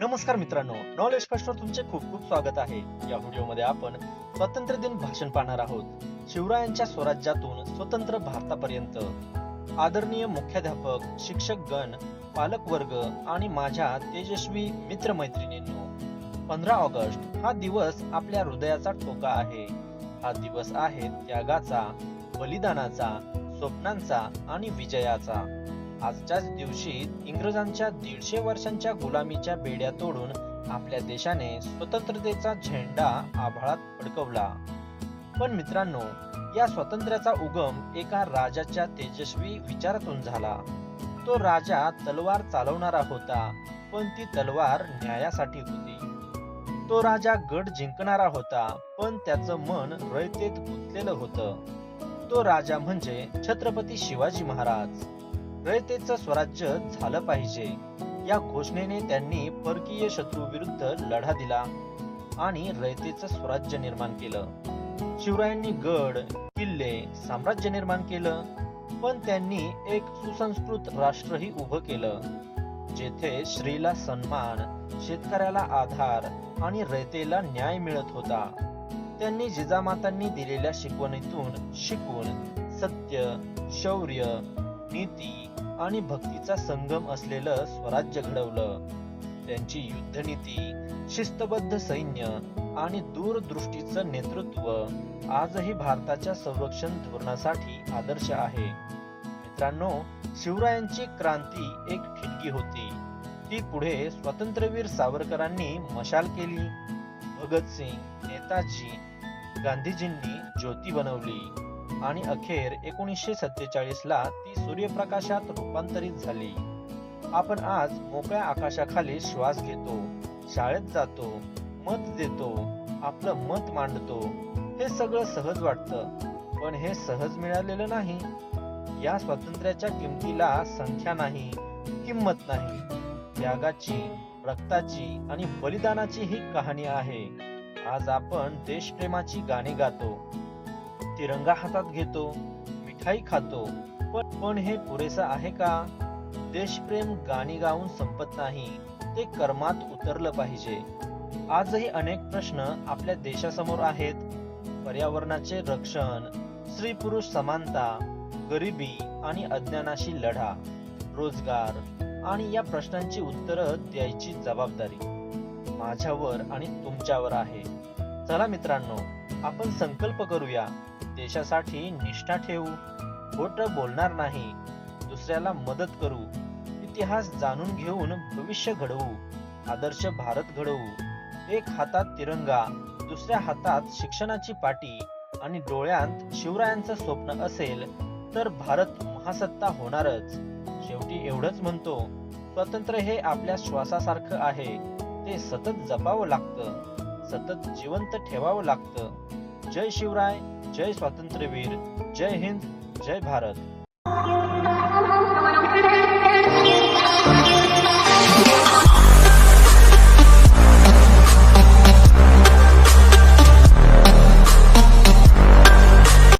नमस्कार मित्रांनो knowledge first var तुमचे खूप खूप स्वागत आहे. या व्हिडिओमध्ये आपण स्वातंत्र्य दिन भाषण पाहणार आहोत. शिवरायांच्या स्वराज्यातून स्वतंत्र भारतापर्यंत. आदरणीय मुख्याध्यापक शिक्षक गण पालक वर्ग आणि माझ्या तेजस्वी मित्रमैत्रिणींनो पंधरा ऑगस्ट हा दिवस आपल्या हृदयाचा ठोका आहे. हा दिवस आहे त्यागाचा बलिदानाचा स्वप्नांचा आणि विजयाचा. आजच्याच दिवशी इंग्रजांच्या दीडशे वर्षांच्या गुलामीच्या बेड्या तोडून आपल्या देशाने स्वतंत्रतेचा झेंडा आभाळात फडकवला पण मित्रांनो या स्वातंत्र्याचा उगम एका राजाच्या तेजस्वी विचारातून झाला. तो राजा तलवार चालवणारा होता पण ती तलवार न्यायासाठी होती. तो राजा गड जिंकणारा होता पण त्याचं मन रयतेत गुंतलेलं होतं. तो राजा म्हणजे छत्रपती शिवाजी महाराज. रयतेचं स्वराज्य झालं पाहिजे. या घोषणेने त्यांनी परकीय शत्रू विरुद्ध लढा दिला आणि रयतेचं स्वराज्य निर्माण केलं. शिवरायांनी गड किल्ले साम्राज्य निर्माण केलं पण त्यांनी एक सुसंस्कृत राष्ट्रही उभं केलं जेथे स्त्रीला सन्मान शेतकऱ्याला आधार आणि रयतेला न्याय मिळत होता. त्यांनी जिजामातांनी दिलेल्या शिकवणीतून शिकून सत्य शौर्य नीती आणि भक्तीचा संगम असलेलं स्वराज्य घडवलं. त्यांची युद्धनीती शिस्तबद्ध सैन्य आणि दूरदृष्टीचं नेतृत्व आजही भारताच्या संरक्षण धोरणासाठी आदर्श आहे. मित्रांनो शिवरायांची क्रांती एक ठिणगी होती. ती पुढे स्वातंत्र्यवीर सावरकरांनी मशाल केली. भगतसिंग नेताजी गांधीजींनी ज्योती बनवली. आणि अखेर एकोणीसशे सत्तेचाळीस ला ती सूर्यप्रकाशात रूपांतरित झाली. आपण आज मोकळ्या आकाशाखाली श्वास घेतो शाळेत जातो मत देतो आपलं मत मांडतो. हे सगळं सहज वाटतं पण हे सहज मिळालेलं नाही. या स्वातंत्र्याच्या किमतीला संख्या नाही किंमत नाही. त्यागाची रक्ताची आणि बलिदानाची ही कहाणी आहे. आज आपण देशप्रेमाची गाणी गातो. तिरंगा हातात घेतो मिठाई खातो पण पण हे पुरेसं आहे का? देशप्रेम गाणी गाऊन संपत नाही ते कर्मात उतरलं पाहिजे. आजही अनेक प्रश्न आपल्या देशासमोर आहेत. पर्यावरणाचे रक्षण स्त्री पुरुष समानता गरिबी आणि अज्ञानाशी लढा रोजगार आणि या प्रश्नांची उत्तरं द्यायची जबाबदारी माझ्यावर आणि तुमच्यावर आहे. चला मित्रांनो आपण संकल्प करूया. देशासाठी निष्ठा ठेवू खोट बोलणार नाही दुसऱ्याला मदत करू इतिहास जाणून घेऊन भविष्य घडवू आदर्श भारत घडवू. एक हातात तिरंगा दुसऱ्या हातात शिक्षणाची पाटी आणि डोळ्यात शिवरायांचं स्वप्न असेल तर भारत महासत्ता होणारच. शेवटी एवढंच म्हणतो स्वातंत्र्य हे आपल्या श्वासासारखं आहे ते सतत जपावं लागतं सतत जिवंत ठेवावं लागतं. जय शिवराय जय स्वातंत्र्यवीर जय हिंद जय भारत.